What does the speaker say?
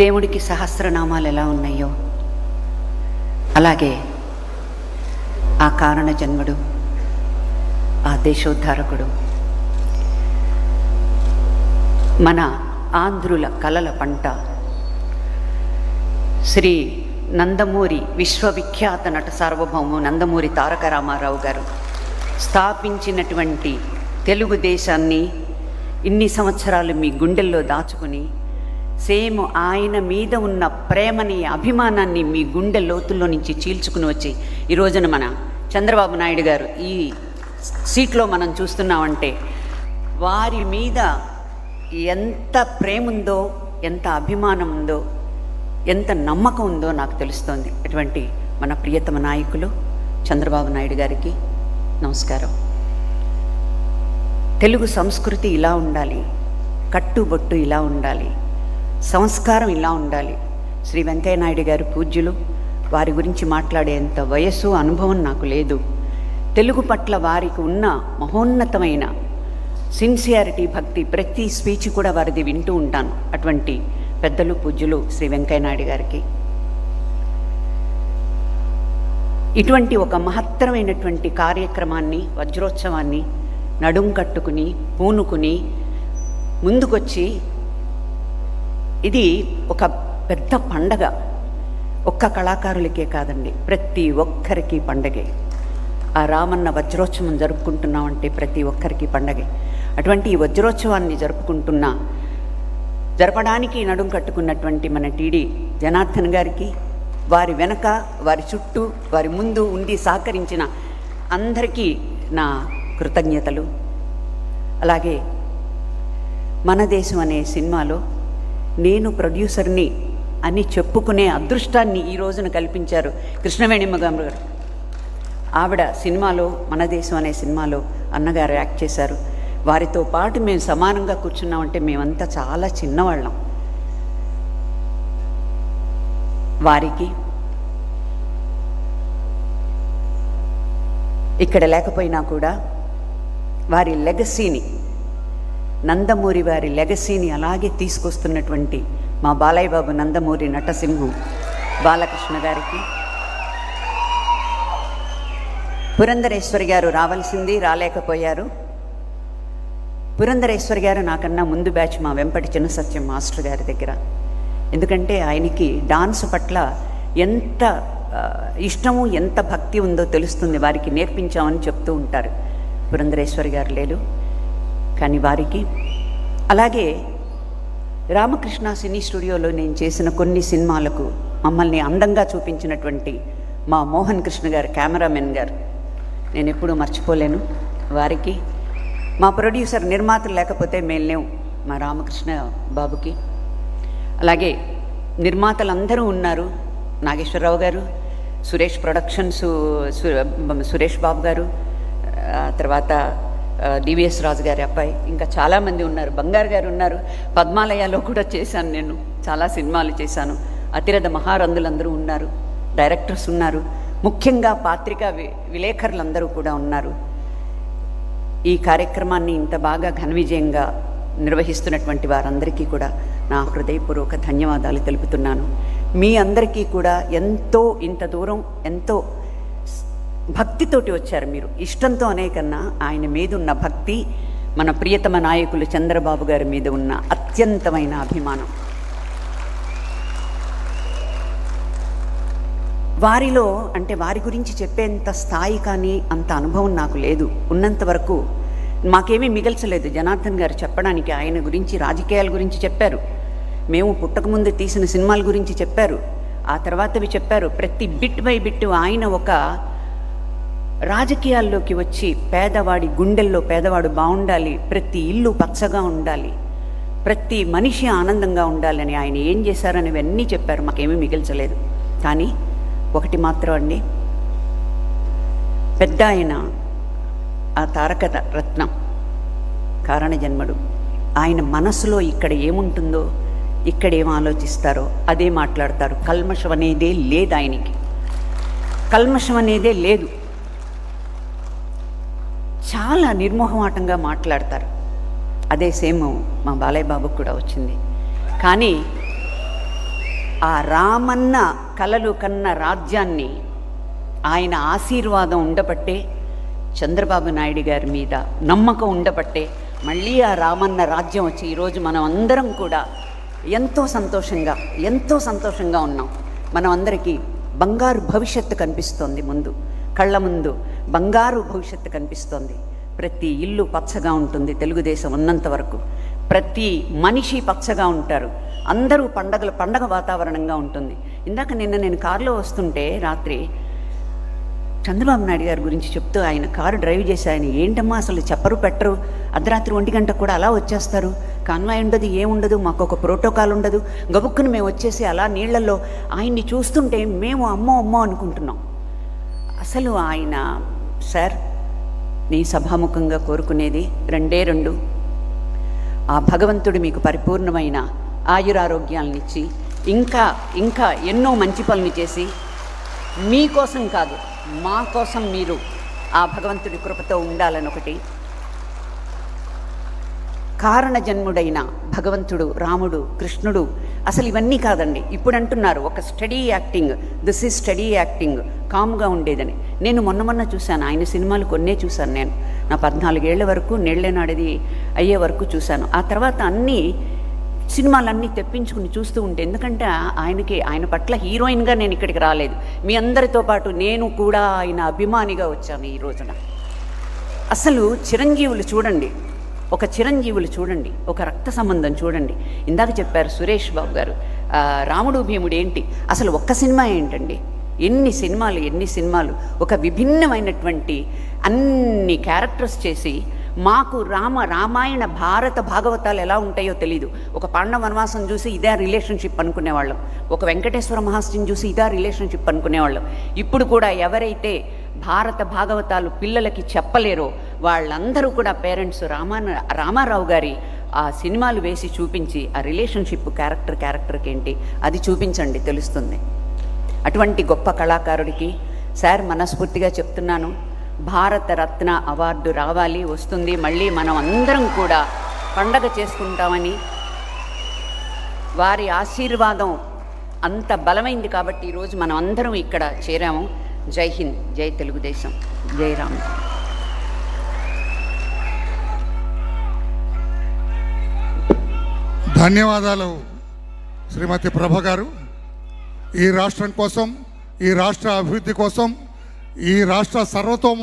దేవుడికి సహస్రనామాలు ఎలా ఉన్నాయో. అలాగే ఆ కారణ జన్ముడు ఆ దేశోద్ధారకుడు మన ఆంధ్రుల కలల పంట శ్రీ నందమూరి విశ్వవిఖ్యాత నట సార్వభౌము నందమూరి తారక రామారావు గారు స్థాపించినటువంటి తెలుగుదేశాన్ని ఇన్ని సంవత్సరాలు మీ గుండెల్లో దాచుకుని సేమ్ ఆయన మీద ఉన్న ప్రేమని అభిమానాన్ని మీ గుండె లోతుల్లో నుంచి చీల్చుకుని వచ్చి ఈ రోజున మన చంద్రబాబు నాయుడు గారు ఈ సీట్లో మనం చూస్తున్నామంటే వారి మీద ఎంత ప్రేమ ఉందో ఎంత అభిమానం ఉందో ఎంత నమ్మకం ఉందో నాకు తెలుస్తోంది. అటువంటి మన ప్రియతమ నాయకులు చంద్రబాబు నాయుడు గారికి నమస్కారం. తెలుగు సంస్కృతి ఇలా ఉండాలి కట్టుబొట్టు ఇలా ఉండాలి సంస్కారం ఇలా ఉండాలి. శ్రీ వెంకయ్య నాయుడు గారు పూజ్యులు వారి గురించి మాట్లాడేంత వయస్సు అనుభవం నాకు లేదు. తెలుగు పట్ల వారికి ఉన్న మహోన్నతమైన సిన్సియారిటీ భక్తి ప్రతి స్పీచ్ కూడా వారిది వింటూ ఉంటాను. అటువంటి పెద్దలు పూజ్యులు శ్రీ వెంకయ్య నాయుడు గారికి. ఇటువంటి ఒక మహత్తరమైనటువంటి కార్యక్రమాన్ని వజ్రోత్సవాన్ని నడుం కట్టుకుని పూనుకుని ముందుకొచ్చి ఇది ఒక పెద్ద పండగ. ఒక్క కళాకారులకే కాదండి ప్రతి ఒక్కరికి పండగే. ఆ రామన్న వజ్రోత్సవం జరుపుకుంటున్నామంటే ప్రతి ఒక్కరికి పండగే. అటువంటి ఈ వజ్రోత్సవాన్ని జరుపుకుంటున్న జరపడానికి నడుం కట్టుకున్నటువంటి మన టీడీ జనార్దన్ గారికి వారి వెనక వారి చుట్టూ వారి ముందు ఉండి సహకరించిన అందరికీ నా కృతజ్ఞతలు. అలాగే మన దేశం అనే సినిమాలో నేను ప్రొడ్యూసర్ని అని చెప్పుకునే అదృష్టాన్ని ఈ రోజున కల్పించారు కృష్ణవేణిమ్మ గారు. ఆవిడ సినిమాలో మన దేశం అనే సినిమాలో అన్నగారు యాక్ట్ చేశారు. వారితో పాటు మేము సమానంగా కూర్చున్నామంటే మేమంతా చాలా చిన్నవాళ్ళం. వారికి ఇక్కడ లేకపోయినా కూడా వారి లెగసీని నందమూరి వారి లెగసీని అలాగే తీసుకొస్తున్నటువంటి మా బాలయ్య బాబు నందమూరి నటసింహం బాలకృష్ణ గారికి. పురంధరేశ్వరి గారు రావాల్సింది రాలేకపోయారు. పురంధరేశ్వరి గారు నాకన్నా ముందు బ్యాచ్ మా వెంపటి చిన్న సత్యం మాస్టర్ గారి దగ్గర. ఎందుకంటే ఆయనకి డాన్స్ పట్ల ఎంత ఇష్టము ఎంత భక్తి ఉందో తెలుస్తుంది. వారికి నేర్పించామని చెప్తూ ఉంటారు. పురంధరేశ్వరి గారు లేరు. కానీ వారికి. అలాగే రామకృష్ణ సినీ స్టూడియోలో నేను చేసిన కొన్ని సినిమాలకు మమ్మల్ని అందంగా చూపించినటువంటి మా మోహన్ కృష్ణ గారు కెమెరామెన్ గారు. నేను ఎప్పుడూ మర్చిపోలేను. వారికి మా ప్రొడ్యూసర్ నిర్మాతలు లేకపోతే మేము లేవు మా రామకృష్ణ బాబుకి. అలాగే నిర్మాతలందరూ ఉన్నారు. నాగేశ్వరరావు గారు సురేష్ ప్రొడక్షన్స్ సురేష్ బాబు గారు ఆ తర్వాత డివిఎస్ రాజు గారి అబ్బాయి. ఇంకా చాలామంది ఉన్నారు. బంగారు గారు ఉన్నారు. పద్మాలయాలో కూడా చేశాను నేను. చాలా సినిమాలు చేశాను. అతిరథ మహారందులందరూ ఉన్నారు. డైరెక్టర్స్ ఉన్నారు. ముఖ్యంగా పాత్రికా వి విలేకరులందరూ కూడా ఉన్నారు. ఈ కార్యక్రమాన్ని ఇంత బాగా ఘన విజయంగా నిర్వహిస్తున్నటువంటి వారందరికీ కూడా నా హృదయపూర్వక ధన్యవాదాలు తెలుపుతున్నాను. మీ అందరికీ కూడా ఎంతో ఇంత దూరం ఎంతో భక్తితోటి వచ్చారు మీరు. ఇష్టంతో అనే కన్నా ఆయన మీద ఉన్న భక్తి మన ప్రియతమ నాయకులు చంద్రబాబు గారి మీద ఉన్న అత్యంతమైన అభిమానం. వారిలో అంటే వారి గురించి చెప్పేంత స్థాయి కానీ అంత అనుభవం నాకు లేదు. ఉన్నంత వరకు మాకేమీ మిగల్చలేదు. జనార్దన్ గారు చెప్పడానికి ఆయన గురించి రాజకీయాల గురించి చెప్పారు. మేము పుట్టకముందు తీసిన సినిమాల గురించి చెప్పారు. ఆ తర్వాతవి చెప్పారు. ప్రతి బిట్ బై బిట్ ఆయన ఒక రాజకీయాల్లోకి వచ్చి పేదవాడి గుండెల్లో పేదవాడు బాగుండాలి ప్రతి ఇల్లు పచ్చగా ఉండాలి ప్రతి మనిషి ఆనందంగా ఉండాలని ఆయన ఏం చేశారనేవన్నీ చెప్పారు. మాకేమీ మిగిల్చలేదు. కానీ ఒకటి మాత్రం అండి. పెద్ద ఆయన ఆ తారక రత్నం కారణ జన్మడు ఆయన మనసులో ఇక్కడ ఏముంటుందో ఇక్కడ ఏం ఆలోచిస్తారో అదే మాట్లాడతారు. కల్మషం అనేదే లేదు ఆయనకి కల్మషం అనేదే లేదు. చాలా నిర్మోహమాటంగా మాట్లాడతారు. అదే సేమ్ మా బాలయ్య బాబుకు కూడా వచ్చింది. కానీ ఆ రామన్న కలలు కన్న రాజ్యాన్ని ఆయన ఆశీర్వాదం ఉండబట్టే చంద్రబాబు నాయుడు గారి మీద నమ్మకం ఉండబట్టే మళ్ళీ ఆ రామన్న రాజ్యం వచ్చి ఈరోజు మనం అందరం కూడా ఎంతో సంతోషంగా ఎంతో సంతోషంగా ఉన్నాం. మనం అందరికీ బంగారు భవిష్యత్తు కనిపిస్తోంది ముందు కళ్ళ ముందు. బంగారు భవిష్యత్తు కనిపిస్తోంది. ప్రతి ఇల్లు పచ్చగా ఉంటుంది తెలుగుదేశం ఉన్నంత వరకు. ప్రతి మనిషి పచ్చగా ఉంటారు. అందరూ పండగలు పండగ వాతావరణంగా ఉంటుంది. ఇందాక నిన్న నేను కారులో వస్తుంటే రాత్రి చంద్రబాబు నాయుడు గారి గురించి చెప్తూ ఆయన కారు డ్రైవ్ చేసి ఆయన ఏంటమ్మా అసలు చెప్పరు పెట్టరు? అర్ధరాత్రి ఒంటి గంట కూడా అలా వచ్చేస్తారు? కాన్వాయ్ ఉండదు ఏముండదు మాకు ఒక ప్రోటోకాల్ ఉండదు. గబుక్కును మేము వచ్చేసి అలా నీళ్ళలో ఆయన్ని చూస్తుంటే మేము అమ్మో అమ్మో అనుకుంటున్నాం. అసలు ఆయన సార్ నీ సభాముఖంగా కోరుకునేది రెండే రెండు. ఆ భగవంతుడు మీకు పరిపూర్ణమైన ఆయురారోగ్యాలనిచ్చి ఇంకా ఇంకా ఎన్నో మంచి పనులు చేసి మీకోసం కాదు మా కోసం మీరు ఆ భగవంతుడి కృపతో ఉండాలని ఒకటి కారణ జన్ముడైన భగవంతుడు రాముడు కృష్ణుడు అసలు ఇవన్నీ కాదండి. ఇప్పుడు అంటున్నారు ఒక study acting this is study acting కామ్గా ఉండేదని. నేను మొన్న మొన్న చూశాను ఆయన సినిమాలు కొన్నే చూశాను నేను. నా పద్నాలుగేళ్ళ వరకు నీళ్ళేనాడిది అయ్యే వరకు చూశాను. ఆ తర్వాత అన్నీ సినిమాలన్నీ తెప్పించుకుని చూస్తూ ఉంటే ఎందుకంటే ఆయనకి ఆయన పట్ల హీరోయిన్గా నేను ఇక్కడికి రాలేదు. మీ అందరితో పాటు నేను కూడా ఆయన అభిమానిగా వచ్చాను ఈ రోజున. అసలు చిరంజీవులు చూడండి ఒక చిరంజీవులు చూడండి ఒక రక్త సంబంధం చూడండి. ఇందాక చెప్పారు సురేష్ బాబు గారు రాముడు భీముడు ఏంటి? అసలు ఒక్క సినిమా ఏంటండి? ఎన్ని సినిమాలు ఎన్ని సినిమాలు? ఒక విభిన్నమైనటువంటి అన్ని క్యారెక్టర్స్ చేసి మాకు రామ రామాయణ భారత భాగవతాలు ఎలా ఉంటాయో తెలియదు ఒక పాండవ వనవాసం చూసి ఇదే రిలేషన్షిప్ అనుకునేవాళ్ళం. ఒక వెంకటేశ్వర మహాస్యం చూసి ఇదే రిలేషన్షిప్ అనుకునేవాళ్ళం. ఇప్పుడు కూడా ఎవరైతే భారత భాగవతాలు పిల్లలకి చెప్పలేరో వాళ్ళందరూ కూడా పేరెంట్స్ రామా రామారావు గారి ఆ సినిమాలు వేసి చూపించి ఆ రిలేషన్షిప్ క్యారెక్టర్ క్యారెక్టర్కి ఏంటి? అది చూపించండి తెలుస్తుంది. అటువంటి గొప్ప కళాకారుడికి సార్ మనస్ఫూర్తిగా చెప్తున్నాను. భారత రత్న అవార్డు రావాలి వస్తుంది. మళ్ళీ మనం అందరం కూడా పండగ చేసుకుంటామని వారి ఆశీర్వాదం అంత బలమైంది కాబట్టి ఈరోజు మనం అందరం ఇక్కడ చేరాము. జై హింద్ జై తెలుగుదేశం జై రామ్. ధన్యవాదాలు శ్రీమతి ప్రభ గారు. ఈ రాష్ట్రం కోసం ఈ రాష్ట్ర అభివృద్ధి కోసం ఈ రాష్ట్ర సర్వతోము